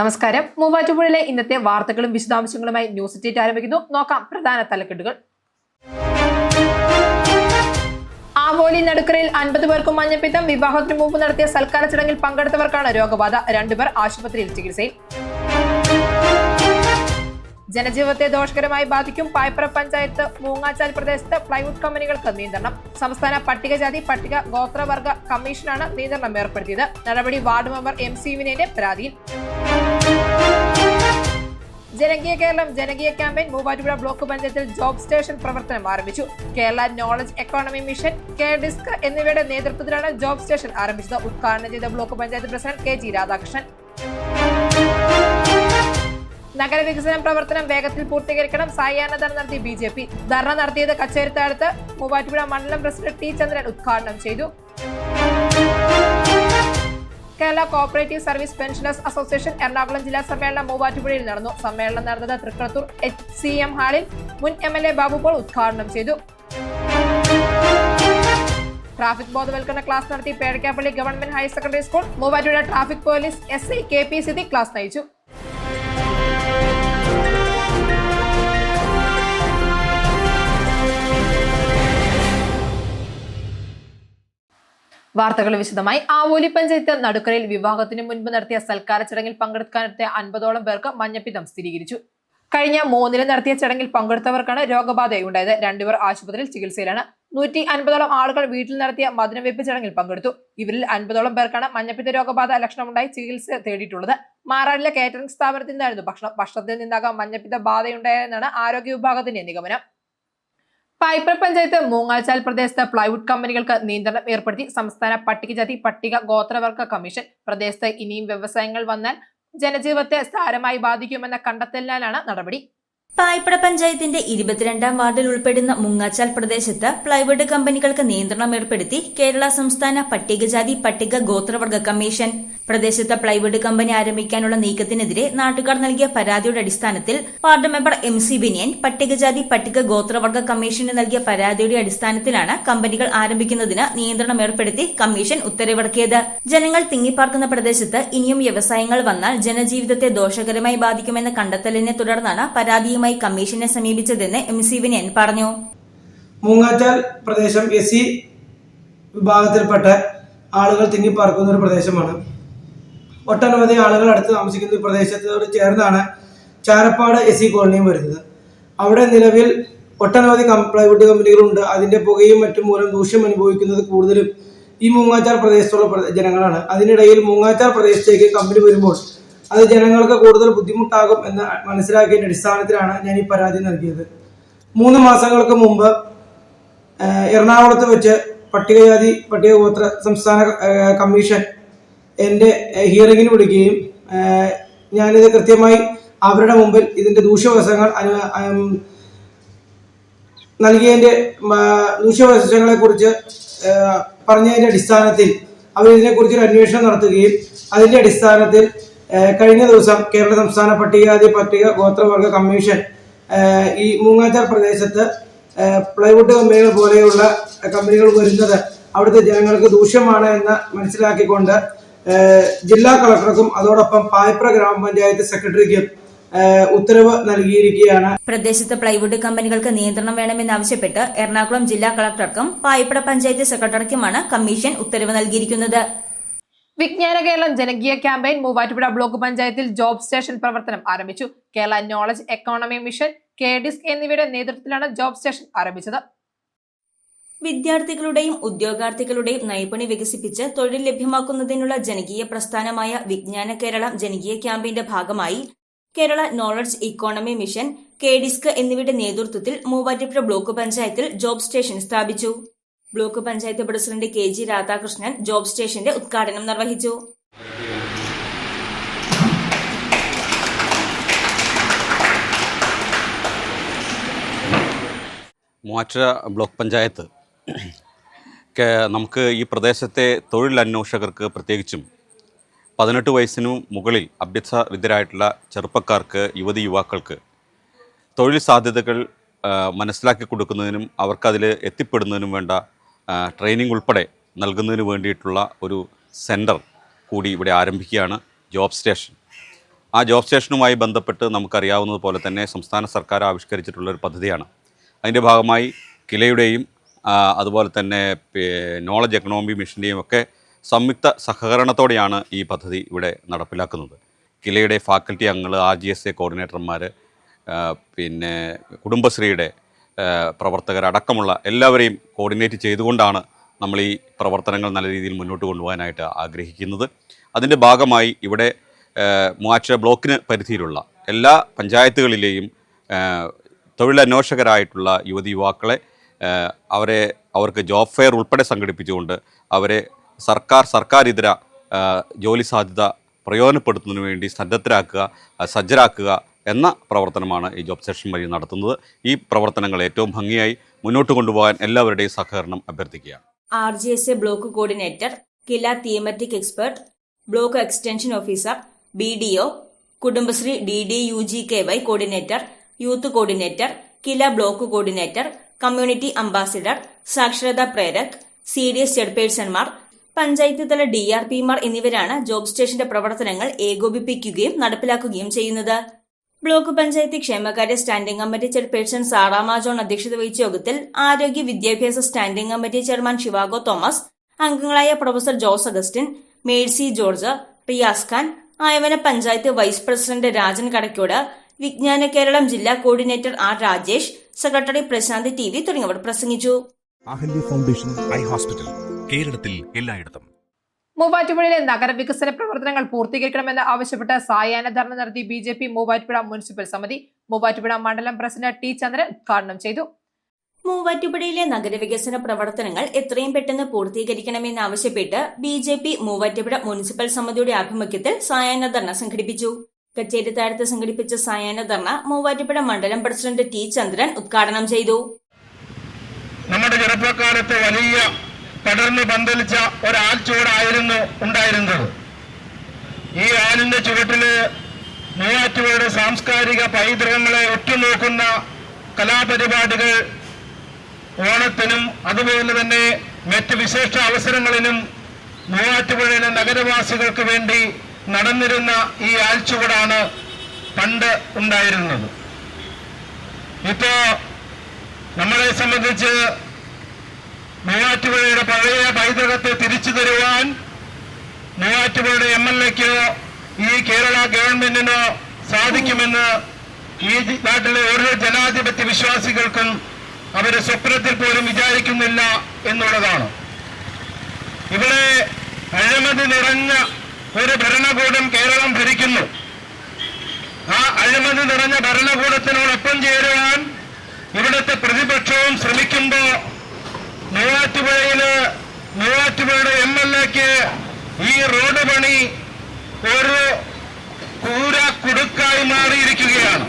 നമസ്കാരം. മൂവാറ്റുപുഴയിലെ ഇന്നത്തെ വാർത്തകളും വിശദാംശങ്ങളുമായി ന്യൂസ് ഡേറ്റ് ആരംഭിക്കുന്നു. നോക്കാം പ്രധാന തലക്കെട്ടുകൾ. ആവോലി നടുക്കരയിൽ അൻപത് പേർക്കും മഞ്ഞപ്പിത്തം. വിവാഹത്തിന് മുമ്പ് നടത്തിയ സൽക്കാര ചടങ്ങിൽ പങ്കെടുത്തവർക്കാണ് രോഗബാധ. രണ്ടുപേർ ആശുപത്രിയിൽ ചികിത്സയിൽ. ജനജീവിതത്തെ ദോഷകരമായി ബാധിക്കും പായ്പ്ര പഞ്ചായത്ത് മൂങ്ങാച്ചാൽ പ്രദേശത്ത് പ്ലൈവുഡ് കമ്പനികൾക്ക് നിയന്ത്രണം. സംസ്ഥാന പട്ടികജാതി പട്ടിക ഗോത്രവർഗ കമ്മീഷനാണ് നിയന്ത്രണം ഏർപ്പെടുത്തിയത്. നടപടി വാർഡ് മെമ്പർ എം സി വിനയന്റെ പരാതിയിൽ. ജനകീയ കേരളം ജനകീയ ക്യാമ്പയിൻ മൂവാറ്റുപുഴ ബ്ലോക്ക് പഞ്ചായത്തിൽ ജോബ് സ്റ്റേഷൻ പ്രവർത്തനം ആരംഭിച്ചു. Kerala knowledge economy mission K DISC എന്നിവയുടെ നേതൃത്വത്തിലാണ് ജോബ് സ്റ്റേഷൻ ആരംഭിച്ചത്. ഉദ്ഘാടനം ചെയ്ത block panchayat president K G Radhakrishnan. നഗരവികസന പ്രവർത്തനം വേഗത്തിൽ പൂർത്തീകരിക്കണം. സായാഹ്നധർണ നടത്തി ബി ജെ പി. ധർണ നടത്തിയത് കച്ചേരിത്താഴത്ത് മൂവാറ്റുപുഴ മണ്ഡലം പ്രസിഡന്റ് ടി ചന്ദ്രൻ ഉദ്ഘാടനം ചെയ്തു. Kerala cooperative service pensioners association Ernakulam ജില്ലാ സമ്മേളനം മൂവാറ്റുപുഴയിൽ നടന്നു. സമ്മേളനം നടന്നത് തൃക്കളത്തൂർ എച്ച് സി എം ഹാളിൽ മുൻ M L A Babu Paul ഉദ്ഘാടനം ചെയ്തു. ട്രാഫിക് ബോധവൽക്കരണ ക്ലാസ് നടത്തി Pezhakkappilly government higher secondary school Muvattupuzha traffic police S I K P Siddhi class നയിച്ചു. വാർത്തകൾ വിശദമായി. ആവോലി പഞ്ചായത്ത് നടുക്കരയിൽ വിവാഹത്തിന് മുൻപ് നടത്തിയ സൽക്കാര ചടങ്ങിൽ പങ്കെടുക്കാനെത്തിയ അൻപതോളം പേർക്ക് മഞ്ഞപ്പിതം സ്ഥിരീകരിച്ചു. കഴിഞ്ഞ മൂന്നിന് നടത്തിയ ചടങ്ങിൽ പങ്കെടുത്തവർക്കാണ് രോഗബാധയുണ്ടായത്. രണ്ടുപേർ ആശുപത്രിയിൽ ചികിത്സയിലാണ്. നൂറ്റി അൻപതോളം ആളുകൾ വീട്ടിൽ നടത്തിയ മധുരവെപ്പ് ചടങ്ങിൽ പങ്കെടുത്തു. ഇവരിൽ അൻപതോളം പേർക്കാണ് മഞ്ഞപ്പിത്ത രോഗബാധ ലക്ഷണമുണ്ടായി ചികിത്സ തേടിയിട്ടുള്ളത്. മാറാടിലെ കാറ്ററിംഗ് സ്ഥാപനത്തിൽ നിന്നായിരുന്നു ഭക്ഷണം. ഭക്ഷണത്തിൽ നിന്നാകാം മഞ്ഞപ്പിത്ത ബാധയുണ്ടായെന്നാണ് ആരോഗ്യ വിഭാഗത്തിന്റെ നിഗമനം. പൈപ്ര പഞ്ചായത്ത് മൂങ്ങാച്ചാൽ പ്രദേശത്ത് പ്ലൈവുഡ് കമ്പനികൾക്ക് നിയന്ത്രണം ഏർപ്പെടുത്തി സംസ്ഥാന പട്ടികജാതി പട്ടിക ഗോത്രവർഗ കമ്മീഷൻ. പ്രദേശത്ത് ഇനിയും വ്യവസായങ്ങൾ വന്നാൽ ജനജീവിതത്തെ സാരമായി ബാധിക്കുമെന്ന കണ്ടെത്തലിനാലാണ് നടപടി. പായ്പട പഞ്ചായത്തിന്റെ ഇരുപത്തിരണ്ടാം വാർഡിൽ ഉൾപ്പെടുന്ന മുങ്ങാച്ചാൽ പ്രദേശത്ത് പ്ലൈവുഡ് കമ്പനികൾക്ക് നിയന്ത്രണം ഏർപ്പെടുത്തി കേരള സംസ്ഥാന പട്ടികജാതി പട്ടിക ഗോത്രവർഗ കമ്മീഷൻ. പ്രദേശത്ത് പ്ലൈവുഡ് കമ്പനി ആരംഭിക്കാനുള്ള നീക്കത്തിനെതിരെ നാട്ടുകാർ നൽകിയ പരാതിയുടെ അടിസ്ഥാനത്തിൽ ward member M C Biniyan പട്ടികജാതി പട്ടിക ഗോത്രവർഗ കമ്മീഷന് നൽകിയ പരാതിയുടെ അടിസ്ഥാനത്തിലാണ് കമ്പനികൾ ആരംഭിക്കുന്നതിന് നിയന്ത്രണം ഏർപ്പെടുത്തി കമ്മീഷൻ ഉത്തരവിറക്കിയത്. ജനങ്ങൾ തിങ്ങിപ്പാർക്കുന്ന പ്രദേശത്ത് ഇനിയും വ്യവസായങ്ങൾ വന്നാൽ ജനജീവിതത്തെ ദോഷകരമായി ബാധിക്കുമെന്ന കണ്ടെത്തലിനെ തുടർന്നാണ് പരാതിയുമായി കമ്മീഷനെ സമീപിച്ചതെന്ന് എം സി വിനയൻ പറഞ്ഞു. മൂങ്ങാറ്റാൽ പ്രദേശം എസ് സി വിഭാഗത്തിൽപ്പെട്ട ആളുകൾ തിങ്ങിപ്പാർക്കുന്ന ഒരു പ്രദേശമാണ്. ഒട്ടനവധി ആളുകൾ അടുത്ത് താമസിക്കുന്ന ഈ പ്രദേശത്തോട് ചേർന്നാണ് ചാരപ്പാട് എസ് സി കോളനിയും വരുന്നത്. അവിടെ നിലവിൽ ഒട്ടനവധി പ്ലൈവുഡ് കമ്പനികളുണ്ട്. അതിന്റെ പുകയും മറ്റും മൂലം ദൂഷ്യം അനുഭവിക്കുന്നത് കൂടുതലും ഈ മൂങ്ങാച്ചാർ പ്രദേശത്തുള്ള ജനങ്ങളാണ്. അതിനിടയിൽ മൂങ്ങാച്ചാർ പ്രദേശത്തേക്ക് കമ്പനി വരുമ്പോൾ അത് ജനങ്ങൾക്ക് കൂടുതൽ ബുദ്ധിമുട്ടാകും എന്ന് മനസ്സിലാക്കിയതിന്റെ അടിസ്ഥാനത്തിലാണ് ഞാൻ ഈ പരാതി നൽകിയത്. മൂന്ന് മാസങ്ങൾക്ക് മുമ്പ് എറണാകുളത്ത് വെച്ച് പട്ടികജാതി പട്ടികഗോത്ര സംസ്ഥാന കമ്മീഷൻ എന്റെ ഹിയറിങ്ങിന് വിളിക്കുകയും ഞാനിത് കൃത്യമായി അവരുടെ മുമ്പിൽ ഇതിന്റെ ദൂഷ്യവശങ്ങൾ നൽകിയതിന്റെ ദൂഷ്യവശങ്ങളെ കുറിച്ച് പറഞ്ഞതിന്റെ അടിസ്ഥാനത്തിൽ അവർ ഇതിനെക്കുറിച്ചൊരു അന്വേഷണം നടത്തുകയും അതിന്റെ അടിസ്ഥാനത്തിൽ കഴിഞ്ഞ ദിവസം കേരള സംസ്ഥാന പട്ടികജാതി പട്ടിക ഗോത്രവർഗ കമ്മീഷൻ ഈ മൂങ്ങാച്ചാർ പ്രദേശത്ത് പ്ലൈവുഡ് കമ്പനികൾ പോലെയുള്ള കമ്പനികൾ വരുന്നത് അവിടുത്തെ ജനങ്ങൾക്ക് ദൂഷ്യമാണ് എന്ന് മനസ്സിലാക്കിക്കൊണ്ട് ജില്ലാ കളക്ടർക്കും അതോടൊപ്പം പായ്പ്ര ഗ്രാമപഞ്ചായത്ത് സെക്രട്ടറിക്കും ഉത്തരവ് നൽകിയിരിക്കുകയാണ്. പ്രദേശത്ത് പ്ലൈവുഡ് കമ്പനികൾക്ക് നിയന്ത്രണം വേണമെന്നാവശ്യപ്പെട്ട് എറണാകുളം ജില്ലാ കളക്ടർക്കും പായിപ്പട പഞ്ചായത്ത് സെക്രട്ടറിക്കുമാണ് കമ്മീഷൻ ഉത്തരവ് നൽകിയിരിക്കുന്നത്. വിജ്ഞാന കേരളം ജനകീയ ക്യാമ്പയിൻ മൂവാറ്റുപുഴ ബ്ലോക്ക് പഞ്ചായത്തിൽ ജോബ് സ്റ്റേഷൻ പ്രവർത്തനം ആരംഭിച്ചു. Kerala knowledge economy mission K DISC എന്നിവയുടെ നേതൃത്വത്തിലാണ് ജോബ് സ്റ്റേഷൻ ആരംഭിച്ചത്. വിദ്യാർത്ഥികളുടെയും ഉദ്യോഗാർത്ഥികളുടെയും നൈപുണി വികസിപ്പിച്ച് തൊഴിൽ ലഭ്യമാക്കുന്നതിനുള്ള ജനകീയ പ്രസ്ഥാനമായ വിജ്ഞാന കേരളം ജനകീയ ക്യാമ്പയിന്റെ ഭാഗമായി Kerala knowledge economy mission K DISC എന്നിവയുടെ നേതൃത്വത്തിൽ മൂവാറ്റുപുഴ ബ്ലോക്ക് പഞ്ചായത്തിൽ ജോബ് സ്റ്റേഷൻ സ്ഥാപിച്ചു. Block panchayat president K G Radhakrishnan job സ്റ്റേഷന്റെ ഉദ്ഘാടനം നിർവഹിച്ചു. മൂവാറ്റുപുഴ ബ്ലോക്ക് പഞ്ചായത്ത് നമുക്ക് ഈ പ്രദേശത്തെ തൊഴിലന്വേഷകർക്ക് പ്രത്യേകിച്ചും പതിനെട്ട് വയസ്സിനു മുകളിൽ അഭ്യസവിദ്യരായിട്ടുള്ള ചെറുപ്പക്കാർക്ക് യുവതി യുവാക്കൾക്ക് തൊഴിൽ സാധ്യതകൾ മനസ്സിലാക്കി കൊടുക്കുന്നതിനും അവർക്കതിൽ എത്തിപ്പെടുന്നതിനും വേണ്ട ട്രെയിനിങ് ഉൾപ്പെടെ നൽകുന്നതിന് വേണ്ടിയിട്ടുള്ള ഒരു സെന്റർ കൂടി ഇവിടെ ആരംഭിക്കുകയാണ് ജോബ് സ്റ്റേഷൻ ആ ജോബ് സ്റ്റേഷനുമായി ബന്ധപ്പെട്ട് നമുക്കറിയാവുന്നത് പോലെ തന്നെ സംസ്ഥാന സർക്കാർ ആവിഷ്കരിച്ചിട്ടുള്ള ഒരു പദ്ധതിയാണ്. അതിന്റെ ഭാഗമായി കിലയുടെയും അതുപോലെ തന്നെ നോളജ് എക്കണോമി മിഷന്റെയും ഒക്കെ സംയുക്ത സഹകരണത്തോടെയാണ് ഈ പദ്ധതി ഇവിടെ നടപ്പിലാക്കുന്നത്. കിലയുടെ ഫാക്കൽറ്റി അംഗങ്ങൾ ആർ ജി എസ് എ കോർഡിനേറ്റർമാർ പിന്നെ കുടുംബശ്രീയുടെ പ്രവർത്തകരടക്കമുള്ള എല്ലാവരെയും കോർഡിനേറ്റ് ചെയ്തുകൊണ്ടാണ് നമ്മൾ ഈ പ്രവർത്തനങ്ങൾ നല്ല രീതിയിൽ മുന്നോട്ട് കൊണ്ടുപോകാനായിട്ട് ആഗ്രഹിക്കുന്നത്. അതിന്റെ ഭാഗമായി ഇവിടെ മൂവാറ്റുപുഴ ബ്ലോക്കിന് പരിധിയിലുള്ള എല്ലാ പഞ്ചായത്തുകളിലെയും തൊഴിലന്വേഷകരായിട്ടുള്ള യുവതി യുവാക്കളെ അവരെ അവർക്ക് ജോബ് ഫെയർ ഉൾപ്പെടെ സംഘടിപ്പിച്ചുകൊണ്ട് അവരെ സർക്കാർ സർക്കാർ ഇതര ജോലി സാധ്യത പ്രയോജനപ്പെടുത്തുന്നതിന് വേണ്ടി സന്നദ്ധരാക്കുക സജ്ജരാക്കുക എന്ന പ്രവർത്തനമാണ് ഈ ജോബ് സെഷൻ വഴി നടത്തുന്നത്. ഈ പ്രവർത്തനങ്ങൾ ഏറ്റവും ഭംഗിയായി മുന്നോട്ട് കൊണ്ടുപോകാൻ എല്ലാവരുടെയും സഹകരണം അഭ്യർത്ഥിക്കുകയാണ്. R G S A block coordinator KILA thematic expert block extension officer B D O Kudumbashree D D U G K Y coordinator youth coordinator KILA block coordinator community ambassador സാക്ഷരതാ പ്രേരക് സി ഡി എസ് ചെയർപേഴ്സൺമാർ പഞ്ചായത്ത് തല D R പിമാർ എന്നിവരാണ് job സ്റ്റേഷന്റെ പ്രവർത്തനങ്ങൾ ഏകോപിപ്പിക്കുകയും നടപ്പിലാക്കുകയും ചെയ്യുന്നത്. ബ്ലോക്ക് പഞ്ചായത്ത് ക്ഷേമകാര്യ standing committee chairperson Saramma John അധ്യക്ഷത വഹിച്ച യോഗത്തിൽ ആരോഗ്യ വിദ്യാഭ്യാസ standing committee chairman Shivago Thomas അംഗങ്ങളായ professor Jose Augustine Mercy George Riyas Khan Ayavana panchayat vice president Rajan Kadakkode വിജ്ഞാന കേരളം ജില്ലാ coordinator R Rajesh secretary Prasanth T V തുടങ്ങിയവർ പ്രസംഗിച്ചു. ഫൗണ്ടേഷൻ ഐ ഹോസ്പിറ്റൽ കേരളത്തിൽ എല്ലായിടത്തും. മൂവാറ്റുപുഴയിലെ നഗരവികസന പ്രവർത്തനങ്ങൾ പൂർത്തീകരിക്കണമെന്ന് ആവശ്യപ്പെട്ട് സായാഹ്ന ധർണ നടത്തി B J P Muvattupuzha municipal സമിതി. മൂവാറ്റുപുഴ മണ്ഡലം പ്രസിഡന്റ് ടി ചന്ദ്രൻ ഉദ്ഘാടനം ചെയ്തു. മൂവാറ്റുപുഴയിലെ നഗരവികസന പ്രവർത്തനങ്ങൾ എത്രയും പെട്ടെന്ന് പൂർത്തീകരിക്കണമെന്നാവശ്യപ്പെട്ട് B J P Muvattupuzha municipal സമിതിയുടെ ആഭിമുഖ്യത്തിൽ സായാഹ്ന ധർണ സംഘടിപ്പിച്ചു. കച്ചേരിത്താഴത്ത് സംഘടിപ്പിച്ച സായാഹ്ന ധർണ മൂവാറ്റുപുഴ മണ്ഡലം പ്രസിഡന്റ് ടി ചന്ദ്രൻ ഉദ്ഘാടനം ചെയ്തു. നമ്മുടെ ചെറുപ്പക്കാലത്തെ വലിയ പടർന്നു പന്തലിച്ച ഒരാൽച്ചുവടായിരുന്നു ഉണ്ടായിരുന്നത്. ഈ ആലിന്റെ ചുവട്ടിൽ മൂവാറ്റുപുഴയുടെ സാംസ്കാരിക പൈതൃകങ്ങളെ ഒറ്റുനോക്കുന്ന കലാപരിപാടികൾ ഓണത്തിനും അതുപോലെ തന്നെ മറ്റ് വിശേഷ അവസരങ്ങളിലും മൂവാറ്റുപുഴയിലെ നഗരവാസികൾക്ക് വേണ്ടി നടന്നിരുന്ന ഈ ആൽച്ചുവടാണ് പണ്ട് ഉണ്ടായിരുന്നത്. ഇപ്പോ നമ്മളെ സംബന്ധിച്ച് മൂവാറ്റുപുഴയുടെ പഴയ പൈതൃകത്തെ തിരിച്ചു തരുവാൻ മൂവാറ്റുപുഴയുടെ എം എൽ എക്കോ ഈ കേരള ഗവൺമെന്റിനോ സാധിക്കുമെന്ന് ഈ നാട്ടിലെ ഓരോ ജനാധിപത്യ വിശ്വാസികൾക്കും അവരെ സ്വപ്നത്തിൽ പോലും വിചാരിക്കുന്നില്ല എന്നുള്ളതാണ്. ഇവിടെ അഴിമതി നിറഞ്ഞ ഒരു ഭരണകൂടം കേരളം ഭരിക്കുന്നു. ആ അഴിമതി നിറഞ്ഞ ഭരണകൂടത്തിനോടൊപ്പം ചേരുവാൻ ഇവിടുത്തെ പ്രതിപക്ഷവും ശ്രമിക്കുമ്പോ മൂവാറ്റുപുഴയിൽ മൂവാറ്റുപുഴയുടെ എം എൽ എക്ക് ഈ റോഡ് പണി ഒരു കൂര കുടുക്കായി മാറിയിരിക്കുകയാണ്.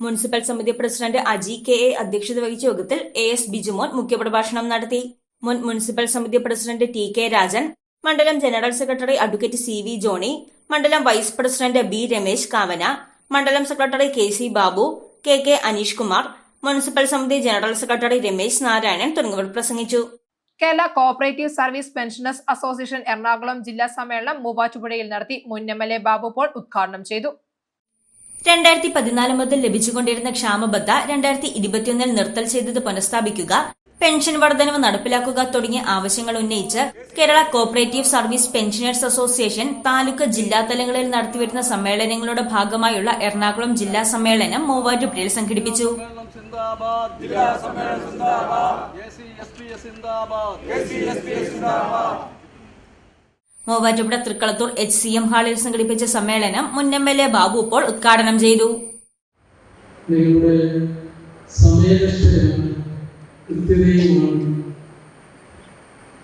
മുനിസിപ്പൽ സമിതി പ്രസിഡന്റ് അജി കെ എ അധ്യക്ഷത വഹിച്ച യോഗത്തിൽ എ എസ് ബിജുമോൻ മുഖ്യപ്രഭാഷണം നടത്തി. മുൻ മുനിസിപ്പൽ സമിതി പ്രസിഡന്റ് ടി കെ രാജൻ മണ്ഡലം general secretary advocate C V Johny മണ്ഡലം vice president B Ramesh Kavana മണ്ഡലം secretary K C Babu K K Aneesh Kumar municipal സമിതി ജനറൽ സെക്രട്ടറി രമേശ് നാരായണൻ തുടങ്ങിയവർ പ്രസംഗിച്ചു. Kerala cooperative service pensioners association Ernakulam ജില്ലാ സമ്മേളനം മൂവാറ്റുപുഴയിൽ നടത്തി മുൻ M L A Babu Paul ഉദ്ഘാടനം ചെയ്തു. രണ്ടായിരത്തി പതിനാല് മുതൽ ലഭിച്ചുകൊണ്ടിരുന്ന ക്ഷാമബത്ത രണ്ടായിരത്തി ഇരുപത്തിയൊന്നിൽ നിർത്തൽ ചെയ്തത് പുനഃസ്ഥാപിക്കുക പെൻഷൻ വർധനവ് നടപ്പിലാക്കുക തുടങ്ങിയ ആവശ്യങ്ങൾ ഉന്നയിച്ച് Kerala cooperative service pensioners association taluk ജില്ലാ തലങ്ങളിൽ നടത്തിവരുന്ന സമ്മേളനങ്ങളുടെ ഭാഗമായുള്ള എറണാകുളം ജില്ലാ സമ്മേളനം മൂവാറ്റുപുഴയിൽ സംഘടിപ്പിച്ചു. Muvattupuzha Thrikkalathoor H C M ഹാളിൽ സംഘടിപ്പിച്ച സമ്മേളനം മുൻ എം എൽ എ ബാബു ഇപ്പോൾ ഉദ്ഘാടനം ചെയ്തു. നിങ്ങളുടെ സമയനിഷ്ഠയാണ് കൃത്യതയുമാണ്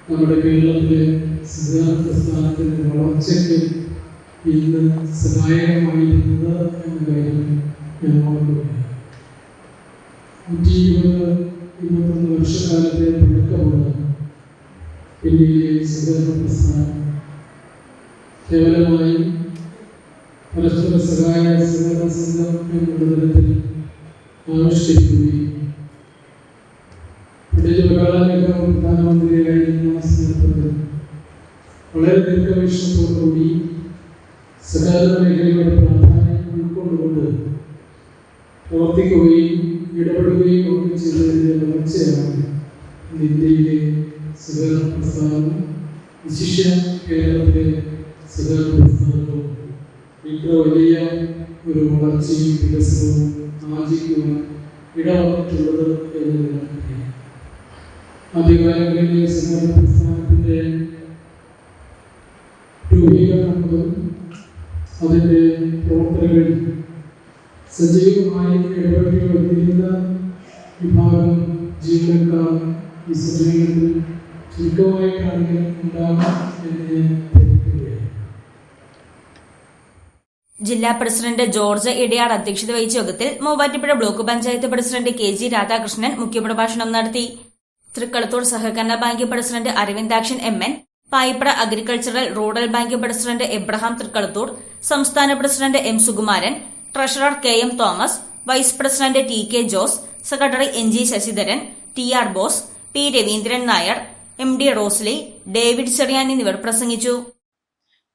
നമ്മുടെ കേരളത്തിലെ വളർച്ചയ്ക്ക് ഇന്ന് സഹായകമായിരുന്നത് എന്ന കാര്യം ഞാൻ ഓർക്കുകയാണ് നൂറ്റി ഇരുപത് ഇരുപത്തൊന്ന് വർഷക്കാലത്തെ പഴക്കമുള്ള ഇന്ത്യയിലെ സഹകരണ പ്രസ്ഥാനം. കേവലമായി പരസ്പര സഹായ സഹകരണ സംഘം എന്നുള്ള തരത്തിൽ ആവിഷ്കരിക്കുകയും പണ്ഡിറ്റ് പ്രധാനമന്ത്രിയായിരുന്ന സന്ദർഭത്തിൽ വളരെ ദീർഘവീക്ഷണത്തോടുകൂടി സഹകരണ മേഖലയുടെ പ്രാധാന്യം ഉൾക്കൊണ്ടുകൊണ്ട് പ്രവർത്തിക്കുകയും ഇടപെടുകയും ഒക്കെ ചെയ്തതിന്റെ വളർച്ചയാണ്. ഇന്ത്യയിലെ സഹകരണ പ്രസ്ഥാനം വിശിഷ്യ കേരളത്തിലെ സഹകരണ പ്രസ്ഥാനവും ഇത്ര വലിയ ഒരു വളർച്ചയും വികസനവും ആർജിക്കുവാൻ ഇടവന്നിട്ടുള്ളത് എന്ന് നിങ്ങൾക്കറിയാം. ആദ്യകാലങ്ങളിലെ സഹകരണ പ്രസ്ഥാനത്തിന്റെ രൂപീകരണം മുതൽ അതിന്റെ സജീവമായി ഇടപെട്ട് വന്നിരുന്ന വിഭാഗം ജീവനക്കാർ ഈ സമയത്തിൽ ജില്ലാ പ്രസിഡന്റ് ജോർജ് ഇടയാട് അധ്യക്ഷത വഹിച്ച യോഗത്തിൽ Muvattupuzha block panchayat president K G Radhakrishnan മുഖ്യപ്രഭാഷണം നടത്തി. തൃക്കളത്തൂർ സഹകരണ bank president Aravindakshan M N Payipra agricultural rural bank president Abraham Thrikkalathoor സംസ്ഥാന president M Sukumaran treasurer K M Thomas vice president T K Jose secretary N G Sasidharan T R Bose P Raveendran Nair M D Rosly David Cherian എന്നിവർ പ്രസംഗിച്ചു.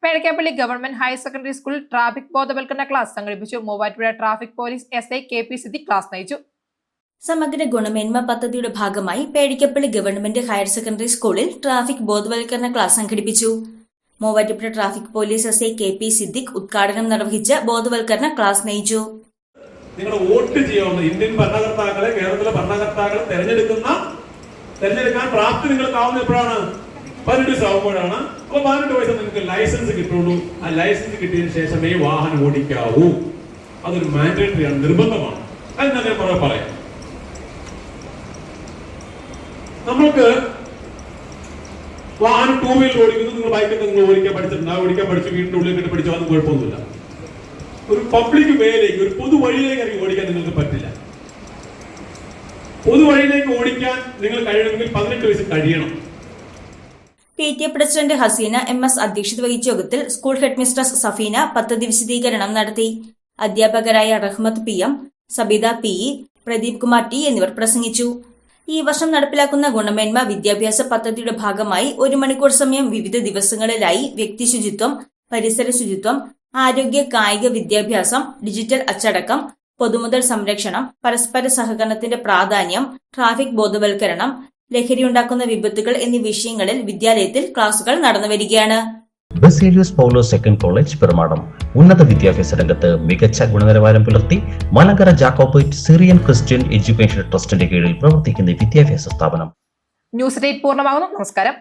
Pezhakkappilly government higher secondary സ്കൂളിൽ traffic ബോധവൽക്കരണ class സംഘടിപ്പിച്ചു. Muvattupuzha traffic police S I K P Siddhi class നയിച്ചു. സമഗ്ര ഗുണമേന്മ പദ്ധതിയുടെ ഭാഗമായി പേടിക്കപ്പള്ളി ഗവൺമെന്റ് ഹയർ സെക്കൻഡറി സ്കൂളിൽ ട്രാഫിക് ബോധവൽക്കരണ ക്ലാസ് സംഘടിപ്പിച്ചു. Muvattupuzha traffic police S I K P Siddique ഉദ്ഘാടനം നിർവഹിച്ച് ബോധവൽക്കരണ ക്ലാസ് നയിച്ചു നിങ്ങൾ വോട്ട് ചെയ്യാവുന്ന ഇന്ത്യൻ ഭരണകർത്താക്കളെ കേരളത്തിലെ ഭരണകർത്താക്കളെ തെരഞ്ഞെടുക്കുന്ന തെരഞ്ഞെടുക്കാൻ പ്രാപ്തി നിങ്ങൾക്കാവുന്ന എപ്പോഴാണ്? പതിനെട്ട് വയസ്സാവുമ്പോഴാണ് അപ്പൊ പതിനെട്ട് വയസ്സ് നിങ്ങൾക്ക് ലൈസൻസ് കിട്ടുള്ളൂ. ആ ലൈസൻസ് ശേഷം ശേഷമേ വാഹനം ഓടിക്കാവൂ. അതൊരു മാൻഡേറ്ററി ആണ് നിർബന്ധമാണ്. അത് ഞാൻ പറയാം. നമ്മൾക്ക് വാഹനം ടൂ വീലർ ഓടിക്കുന്നു. നിങ്ങൾ ബൈക്കിൽ നിങ്ങൾ ഓടിക്കാൻ പഠിച്ചിട്ടുണ്ട്? ആ ഓടിക്കാൻ പഠിച്ച് വീടിന്റെ ഉള്ളിൽ കിട്ടി പഠിച്ചോ അതൊന്നും കുഴപ്പമൊന്നുമില്ല. ഒരു പബ്ലിക് വേയിലേക്ക് ഒരു പൊതുവഴിയിലേക്ക് ഇറങ്ങി ഓടിക്കാൻ നിങ്ങൾക്ക് പറ്റില്ല. പൊതുവഴിയിലേക്ക് ഓടിക്കാൻ നിങ്ങൾ കഴിയണമെങ്കിൽ പതിനെട്ട് വയസ്സ് കഴിയണം. P T A president Haseena M S അധ്യക്ഷത വഹിച്ച യോഗത്തിൽ സ്കൂൾ ഹെഡ്മിസ്ട്രസ് സഫീന പദ്ധതി വിശദീകരണം നടത്തി. അധ്യാപകരായ Rahmath P M Sabitha P E Pradeep Kumar T എന്നിവർ പ്രസംഗിച്ചു. ഈ വർഷം നടപ്പിലാക്കുന്ന ഗുണമേന്മ വിദ്യാഭ്യാസ പദ്ധതിയുടെ ഭാഗമായി ഒരു മണിക്കൂർ സമയം വിവിധ ദിവസങ്ങളിലായി വ്യക്തി ശുചിത്വം പരിസര ശുചിത്വം ആരോഗ്യ കായിക വിദ്യാഭ്യാസം ഡിജിറ്റൽ അച്ചടക്കം പൊതുമുതൽ സംരക്ഷണം പരസ്പര സഹകരണത്തിന്റെ പ്രാധാന്യം ട്രാഫിക് ബോധവൽക്കരണം ലഹരിയുണ്ടാക്കുന്ന വിപത്തുകൾ എന്നീ വിഷയങ്ങളിൽ വിദ്യാലയത്തിൽ ക്ലാസുകൾ നടന്നുവരികയാണ്. Baselios Paulose second college Perumadam. ഉന്നത വിദ്യാഭ്യാസ രംഗത്ത് മികച്ച ഗുണനിലവാരം പുലർത്തി Malankara Jacobite Syrian Christian education ട്രസ്റ്റിന്റെ കീഴിൽ പ്രവർത്തിക്കുന്ന വിദ്യാഭ്യാസ സ്ഥാപനം. ന്യൂസ് ഡേറ്റ് പൂർണമാകുന്നു. നമസ്കാരം.